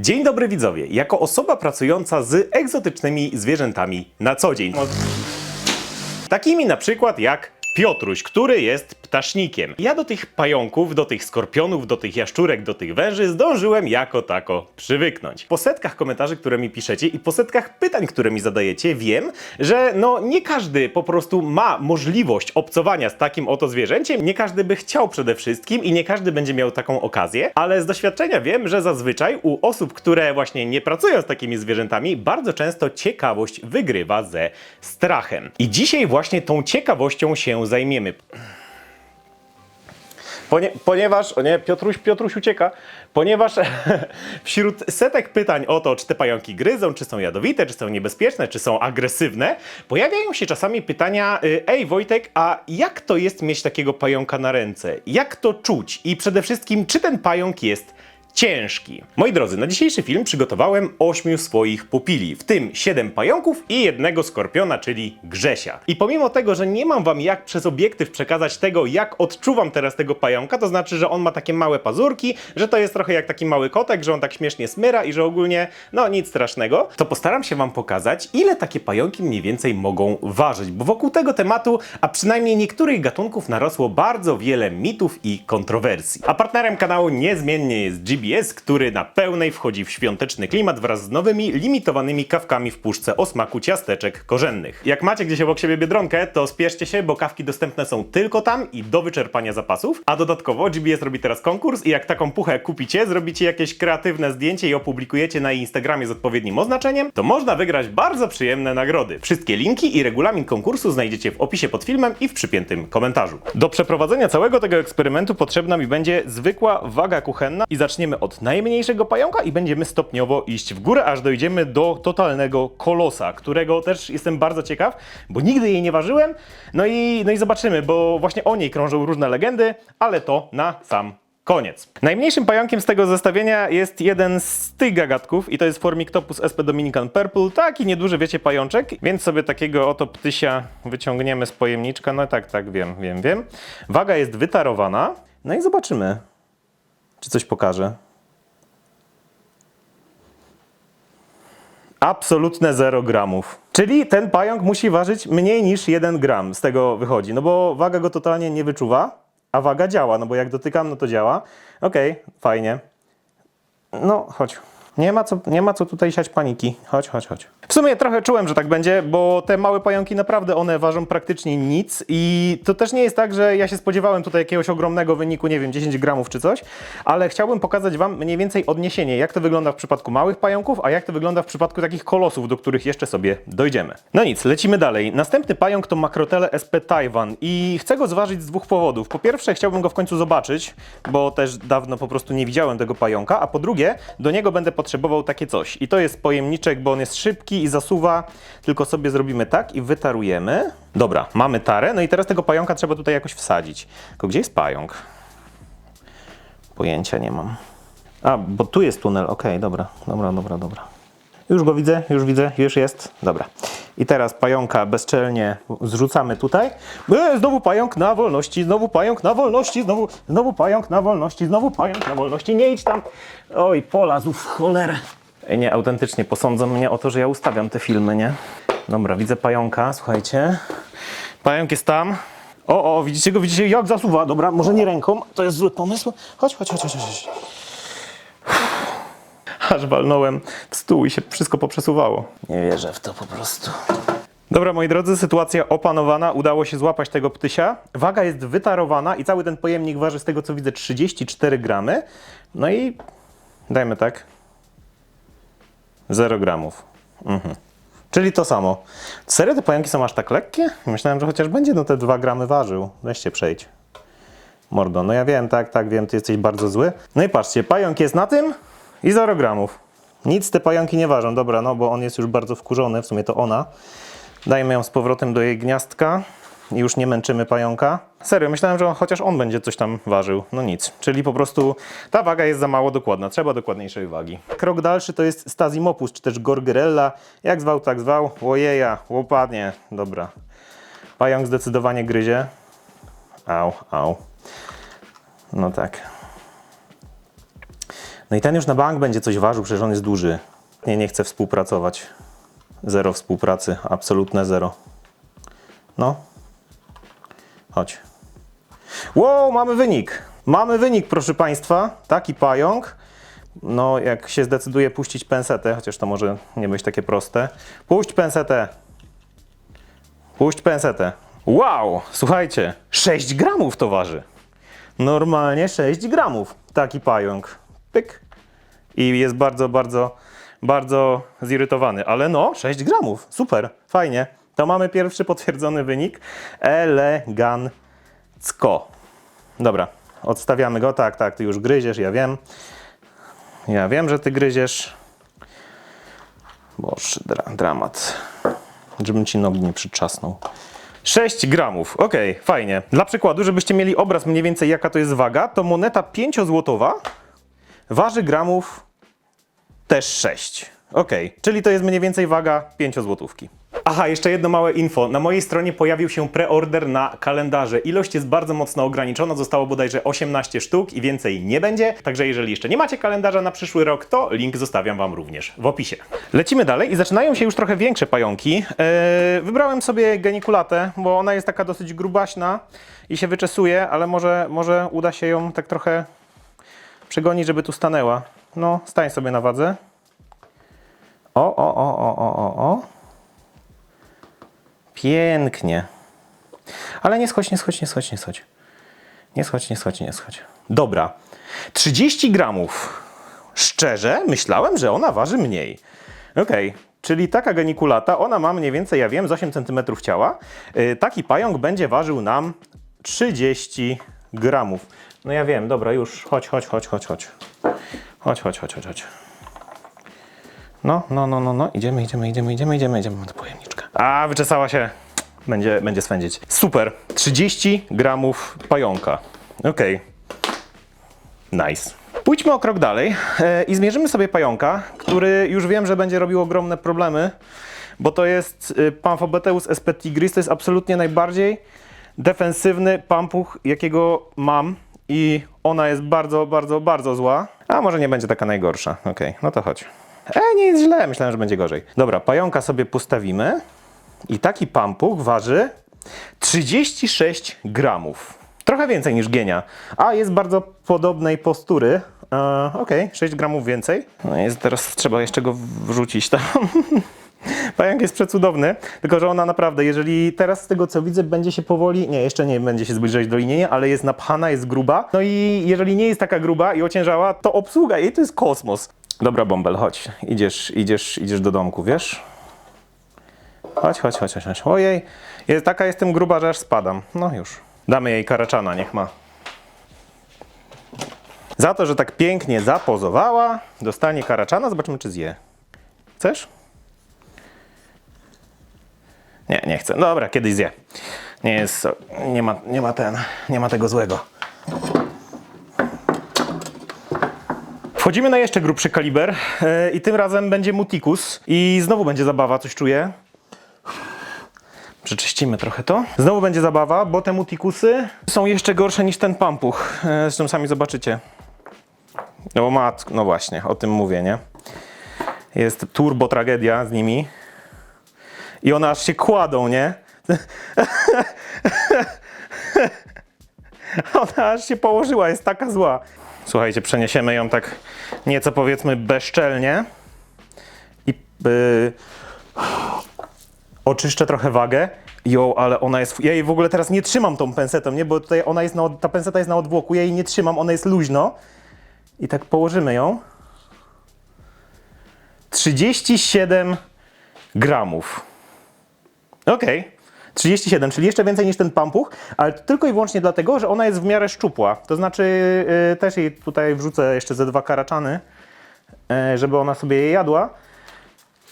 Dzień dobry widzowie. Jako osoba pracująca z egzotycznymi zwierzętami na co dzień. Takimi na przykład jak Piotruś, który jest ptasznikiem. Ja do tych pająków, do tych skorpionów, do tych jaszczurek, do tych węży zdążyłem jako tako przywyknąć. Po setkach komentarzy, które mi piszecie i po setkach pytań, które mi zadajecie, wiem, że no nie każdy po prostu ma możliwość obcowania z takim oto zwierzęciem, nie każdy by chciał przede wszystkim i nie każdy będzie miał taką okazję, ale z doświadczenia wiem, że zazwyczaj u osób, które właśnie nie pracują z takimi zwierzętami, bardzo często ciekawość wygrywa ze strachem. I dzisiaj właśnie tą ciekawością się zajmiemy. Ponie, ponieważ, o nie, Piotruś, Piotruś ucieka, ponieważ wśród setek pytań o to, czy te pająki gryzą, czy są jadowite, czy są niebezpieczne, czy są agresywne, pojawiają się czasami pytania, y, ej Wojtek, a jak to jest mieć takiego pająka na ręce? Jak to czuć? I przede wszystkim, czy ten pająk jest ciężki. Moi drodzy, na dzisiejszy film przygotowałem 8 swoich pupili, w tym 7 pająków i jednego skorpiona, czyli Grzesia. I pomimo tego, że nie mam wam jak przez obiektyw przekazać tego, jak odczuwam teraz tego pająka, to znaczy, że on ma takie małe pazurki, że to jest trochę jak taki mały kotek, że on tak śmiesznie smyra i że ogólnie, no nic strasznego, to postaram się wam pokazać, ile takie pająki mniej więcej mogą ważyć, bo wokół tego tematu, a przynajmniej niektórych gatunków narosło bardzo wiele mitów i kontrowersji. A partnerem kanału niezmiennie jest GBS, który na pełnej wchodzi w świąteczny klimat wraz z nowymi, limitowanymi kawkami w puszce o smaku ciasteczek korzennych. Jak macie gdzieś obok siebie Biedronkę, to spieszcie się, bo kawki dostępne są tylko tam i do wyczerpania zapasów. A dodatkowo GBS robi teraz konkurs i jak taką puchę kupicie, zrobicie jakieś kreatywne zdjęcie i opublikujecie na Instagramie z odpowiednim oznaczeniem, to można wygrać bardzo przyjemne nagrody. Wszystkie linki i regulamin konkursu znajdziecie w opisie pod filmem i w przypiętym komentarzu. Do przeprowadzenia całego tego eksperymentu potrzebna mi będzie zwykła waga kuchenna i zaczniemy od najmniejszego pająka i będziemy stopniowo iść w górę, aż dojdziemy do totalnego kolosa, którego też jestem bardzo ciekaw, bo nigdy jej nie ważyłem. No i, no i zobaczymy, bo właśnie o niej krążą różne legendy, ale to na sam Koniec. Najmniejszym pająkiem z tego zestawienia jest jeden z tych gagatków i to jest Formictopus sp Dominican Purple, taki nieduży, wiecie, pajączek, więc sobie takiego oto ptysia wyciągniemy z pojemniczka, no tak, tak, wiem, wiem, wiem. Waga jest wytarowana, no i zobaczymy, czy coś pokaże. Absolutne 0 gramów. Czyli ten pająk musi ważyć mniej niż 1 gram, z tego wychodzi, no bo waga go totalnie nie wyczuwa, a waga działa, no bo jak dotykam, no to działa. Okej, fajnie. No, chodź. Nie ma, co, nie ma co tutaj siać paniki. Chodź, chodź, chodź. W sumie trochę czułem, że tak będzie, bo te małe pająki naprawdę one ważą praktycznie nic i to też nie jest tak, że ja się spodziewałem tutaj jakiegoś ogromnego wyniku, nie wiem, 10 gramów czy coś, ale chciałbym pokazać Wam mniej więcej odniesienie, jak to wygląda w przypadku małych pająków, a jak to wygląda w przypadku takich kolosów, do których jeszcze sobie dojdziemy. No nic, lecimy dalej. Następny pająk to Macrotele sp Taiwan i chcę go zważyć z dwóch powodów. Po pierwsze, chciałbym go w końcu zobaczyć, bo też dawno po prostu nie widziałem tego pająka, a po drugie, do niego będę potrzebował takie coś. I to jest pojemniczek, bo on jest szybki i zasuwa, tylko sobie zrobimy tak i wytarujemy. Dobra, mamy tarę, no i teraz tego pająka trzeba tutaj jakoś wsadzić. Tylko gdzie jest pająk? Pojęcia nie mam. A, bo tu jest tunel, okej, dobra, dobra, dobra, dobra. Już go widzę, już widzę, już jest. Dobra. I teraz pająka bezczelnie zrzucamy tutaj. E, znowu pająk na wolności, znowu pająk na wolności, znowu, znowu pająk na wolności, znowu pająk na wolności. Nie idź tam. Oj, polazł w cholerę. Nie, autentycznie posądzą mnie o to, że ja ustawiam te filmy, nie? Dobra, widzę pająka, słuchajcie. Pająk jest tam. O, o, widzicie go, widzicie jak zasuwa. Dobra, może nie ręką, to jest zły pomysł. Chodź, chodź, chodź, chodź. chodź. Aż walnąłem w stół i się wszystko poprzesuwało. Nie wierzę w to po prostu. Dobra, moi drodzy, sytuacja opanowana. Udało się złapać tego ptysia. Waga jest wytarowana i cały ten pojemnik waży z tego co widzę 34 gramy. No i dajmy tak. 0 gramów. Mhm. Czyli to samo. Serio te pająki są aż tak lekkie? Myślałem, że chociaż będzie no te 2 gramy ważył. Weźcie przejdź. Mordo, no ja wiem, tak, tak, wiem, ty jesteś bardzo zły. No i patrzcie, pająk jest na tym i 0 gramów. Nic te pająki nie ważą, dobra, no bo on jest już bardzo wkurzony, w sumie to ona. Dajmy ją z powrotem do jej gniazdka i już nie męczymy pająka. Serio, myślałem, że chociaż on będzie coś tam ważył. No nic, czyli po prostu ta waga jest za mało dokładna, trzeba dokładniejszej wagi. Krok dalszy to jest Stazimopus, czy też Gorgyrella, jak zwał, tak zwał. Łojeja, łopadnie, dobra. Pająk zdecydowanie gryzie. Au, au. No tak. No i ten już na bank będzie coś ważył, przecież on jest duży. Nie, nie chcę współpracować. Zero współpracy, absolutne zero. No. Chodź. Wow, mamy wynik. Mamy wynik, proszę Państwa. Taki pająk. No, jak się zdecyduje puścić pensetę, chociaż to może nie być takie proste. Puść pensetę. Puść pensetę. Wow, słuchajcie, 6 gramów to waży. Normalnie 6 gramów taki pająk. Pyk. I jest bardzo, bardzo, bardzo zirytowany. Ale no, 6 gramów. Super, fajnie. To mamy pierwszy potwierdzony wynik. Elegancko. Dobra, odstawiamy go. Tak, tak, ty już gryziesz, ja wiem. Ja wiem, że ty gryziesz. Boże, dra dramat. Żebym ci nogi nie przyczasnął. 6 gramów, okej, fajnie. Dla przykładu, żebyście mieli obraz mniej więcej jaka to jest waga, to moneta 5-złotowa waży gramów też 6. Okej, czyli to jest mniej więcej waga 5 złotówki. Aha, jeszcze jedno małe info. Na mojej stronie pojawił się preorder na kalendarze. Ilość jest bardzo mocno ograniczona, zostało bodajże 18 sztuk i więcej nie będzie. Także jeżeli jeszcze nie macie kalendarza na przyszły rok, to link zostawiam Wam również w opisie. Lecimy dalej i zaczynają się już trochę większe pająki. Eee, wybrałem sobie genikulatę, bo ona jest taka dosyć grubaśna i się wyczesuje, ale może, może uda się ją tak trochę przegonić, żeby tu stanęła. No, stań sobie na wadze. O, o, o, o, o, o, o. Pięknie. Ale nie schodź, nie schodź, nie schodź, nie schodź. Nie schodź, nie schodź, nie schodź. Dobra. 30 gramów. Szczerze, myślałem, że ona waży mniej. Okej, czyli taka genikulata, ona ma mniej więcej, ja wiem, z 8 cm ciała. Yy, taki pająk będzie ważył nam 30 gramów. No ja wiem, dobra, już, chodź, chodź, chodź, chodź, chodź. Chodź, chodź, chodź, chodź, chodź. No, no, no, no, no, idziemy, idziemy, idziemy, idziemy, idziemy, idziemy do pojemniczka. A, wyczesała się. Będzie, będzie swędzić. Super. 30 gramów pająka. Okej. Nice. Pójdźmy o krok dalej e, i zmierzymy sobie pająka, który już wiem, że będzie robił ogromne problemy, bo to jest y, Pamphobeteus espetigris, to jest absolutnie najbardziej defensywny pampuch, jakiego mam i ona jest bardzo, bardzo, bardzo zła. A może nie będzie taka najgorsza. Okej, no to chodź. E, nie jest źle, myślałem, że będzie gorzej. Dobra, pająka sobie postawimy i taki pampuch waży 36 gramów. Trochę więcej niż gienia, a jest bardzo podobnej postury. E, Okej, 6 gramów więcej. No jest teraz trzeba jeszcze go wrzucić tam. Pająk jest przecudowny, tylko że ona naprawdę, jeżeli teraz z tego co widzę, będzie się powoli, nie, jeszcze nie będzie się zbliżać do linienia, ale jest napchana, jest gruba. No i jeżeli nie jest taka gruba i ociężała, to obsługa jej to jest kosmos. Dobra, Bąbel, chodź. Idziesz, idziesz, idziesz do domku, wiesz? Chodź, chodź, chodź, chodź. Ojej, jest, taka jestem gruba, że aż spadam. No już. Damy jej karaczana, niech ma. Za to, że tak pięknie zapozowała, dostanie karaczana. Zobaczymy, czy zje. Chcesz? Nie, nie chcę. Dobra, kiedyś zje. Nie jest, nie ma, nie ma ten, nie ma tego złego. Wchodzimy na jeszcze grubszy kaliber e, i tym razem będzie Mutikus i znowu będzie zabawa, coś czuję. Przeczyścimy trochę to. Znowu będzie zabawa, bo te Mutikusy są jeszcze gorsze niż ten pampuch. E, Zresztą sami zobaczycie. No no właśnie, o tym mówię, nie? Jest turbo tragedia z nimi. I one aż się kładą, nie? Ona aż się położyła, jest taka zła. Słuchajcie, przeniesiemy ją tak nieco powiedzmy bezczelnie. I yy, oczyszczę trochę wagę. Jo, ale ona jest. Ja jej w ogóle teraz nie trzymam tą pensetą, nie? Bo tutaj ona jest na, ta penseta jest na odwłoku, ja jej nie trzymam, ona jest luźno. I tak położymy ją. 37 gramów. Okej. 37, czyli jeszcze więcej niż ten pampuch, ale tylko i wyłącznie dlatego, że ona jest w miarę szczupła. To znaczy, yy, też jej tutaj wrzucę jeszcze ze dwa karaczany, yy, żeby ona sobie je jadła.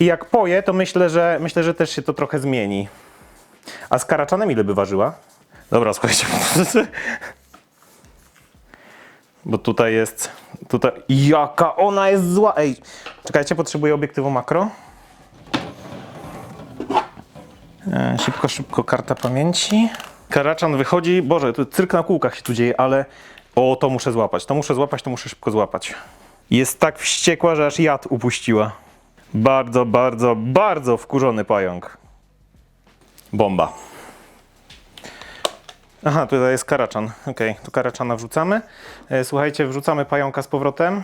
I jak poje, to myślę, że myślę, że też się to trochę zmieni. A z karaczanem ile by ważyła? Dobra, słuchajcie. Bo tutaj jest. Tutaj. Jaka ona jest zła! Ej, czekajcie, potrzebuję obiektywu makro. E, Szybko, szybko, karta pamięci. Karaczan wychodzi. Boże, tu cyrk na kółkach się tu dzieje, ale. O, to muszę złapać. To muszę złapać, to muszę szybko złapać. Jest tak wściekła, że aż jad upuściła. Bardzo, bardzo, bardzo wkurzony pająk. Bomba. Aha, tutaj jest karaczan. Okej, tu karaczana wrzucamy. E, Słuchajcie, wrzucamy pająka z powrotem.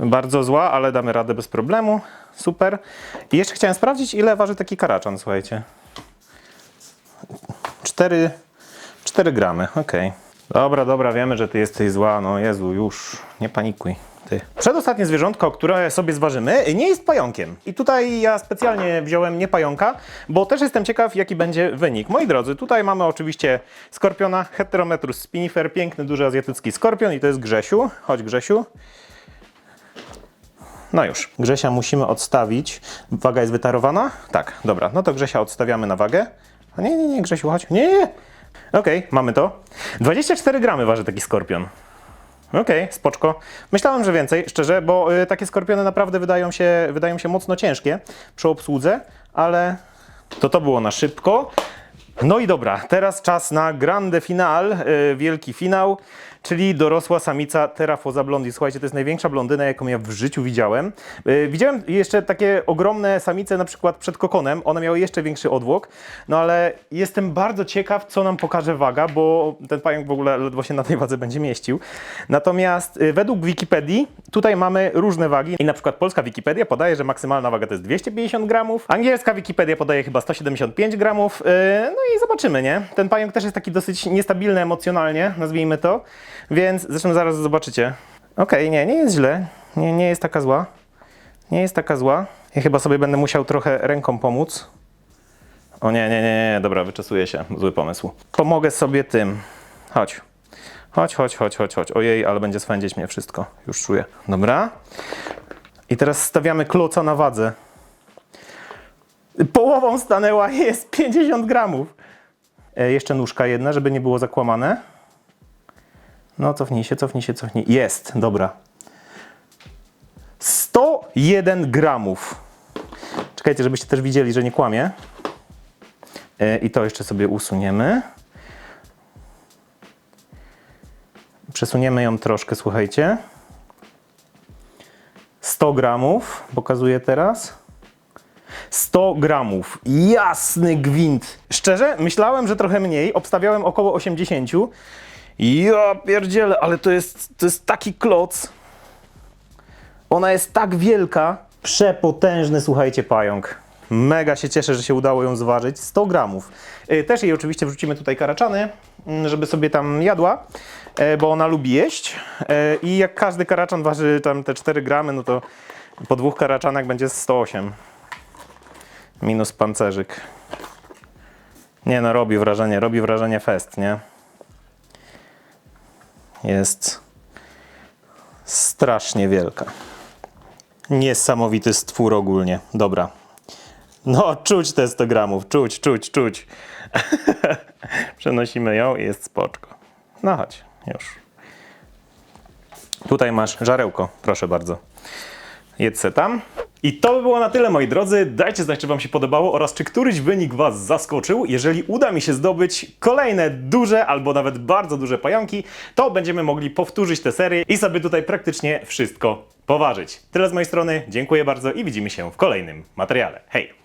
Bardzo zła, ale damy radę bez problemu. Super. I jeszcze chciałem sprawdzić, ile waży taki karaczan, słuchajcie. 4, 4 gramy, okej. Dobra, dobra, wiemy, że ty jesteś zła. No Jezu, już, nie panikuj. Ty. Przedostatnie zwierzątko, które sobie zważymy, nie jest pająkiem. I tutaj ja specjalnie wziąłem nie pająka, bo też jestem ciekaw, jaki będzie wynik. Moi drodzy, tutaj mamy oczywiście skorpiona, Heterometrus spinifer, piękny, duży azjatycki skorpion i to jest Grzesiu. Chodź Grzesiu. No już. Grzesia musimy odstawić. Waga jest wytarowana? Tak, dobra. No to Grzesia odstawiamy na wagę. A nie, nie, nie, Grzesiu, chodź. Nie, nie. Okej, mamy to. 24 gramy waży taki skorpion. Okej, spoczko. Myślałem, że więcej, szczerze, bo y, takie skorpiony naprawdę wydają się, wydają się mocno ciężkie przy obsłudze, ale to to było na szybko. No i dobra, teraz czas na grande final, y, wielki finał, czyli dorosła samica Terrafosa blondi. Słuchajcie, to jest największa blondyna, jaką ja w życiu widziałem. Y, widziałem jeszcze takie ogromne samice, na przykład przed kokonem, one miały jeszcze większy odwłok, no ale jestem bardzo ciekaw, co nam pokaże waga, bo ten pająk w ogóle ledwo się na tej wadze będzie mieścił. Natomiast y, według Wikipedii tutaj mamy różne wagi i na przykład polska Wikipedia podaje, że maksymalna waga to jest 250 gramów, angielska Wikipedia podaje chyba 175 gramów, yy, no i zobaczymy, nie? Ten pająk też jest taki dosyć niestabilny emocjonalnie, nazwijmy to, więc zresztą zaraz zobaczycie. Okej, nie, nie jest źle, nie, nie jest taka zła, nie jest taka zła. Ja chyba sobie będę musiał trochę ręką pomóc. O nie, nie, nie, nie, dobra, wyczesuję się, zły pomysł. Pomogę sobie tym. Chodź. Chodź, chodź, chodź, chodź, chodź. Ojej, ale będzie swędzić mnie wszystko. Już czuję. Dobra. I teraz stawiamy kloca na wadze. Połową stanęła jest 50 gramów. E, jeszcze nóżka jedna, żeby nie było zakłamane. No, cofnij się, cofnij się, cofnij. Jest, dobra. 101 gramów. Czekajcie, żebyście też widzieli, że nie kłamie. E, I to jeszcze sobie usuniemy. Przesuniemy ją troszkę, słuchajcie. 100 gramów, pokazuję teraz. 100 gramów. Jasny gwint. Szczerze, myślałem, że trochę mniej. Obstawiałem około 80. Ja pierdzielę, ale to jest, to jest taki kloc. Ona jest tak wielka. Przepotężny, słuchajcie, pająk. Mega się cieszę, że się udało ją zważyć. 100 gramów. Y, Też jej oczywiście wrzucimy tutaj karaczany, mm, żeby sobie tam jadła, e, bo ona lubi jeść. E, I jak każdy karaczan waży tam te 4 gramy, no to po dwóch karaczanach będzie 108. Minus pancerzyk. Nie no, robi wrażenie, robi wrażenie fest, nie? Jest strasznie wielka. Niesamowity stwór ogólnie. Dobra. No, czuć te 100 gramów, czuć, czuć, czuć. Przenosimy ją i jest spoczko. No chodź, już. Tutaj masz żarełko, proszę bardzo. Jedz se tam. I to by było na tyle, moi drodzy. Dajcie znać, czy Wam się podobało oraz czy któryś wynik Was zaskoczył. Jeżeli uda mi się zdobyć kolejne duże albo nawet bardzo duże pająki, to będziemy mogli powtórzyć tę serię i sobie tutaj praktycznie wszystko poważyć. Tyle z mojej strony. Dziękuję bardzo i widzimy się w kolejnym materiale. Hej!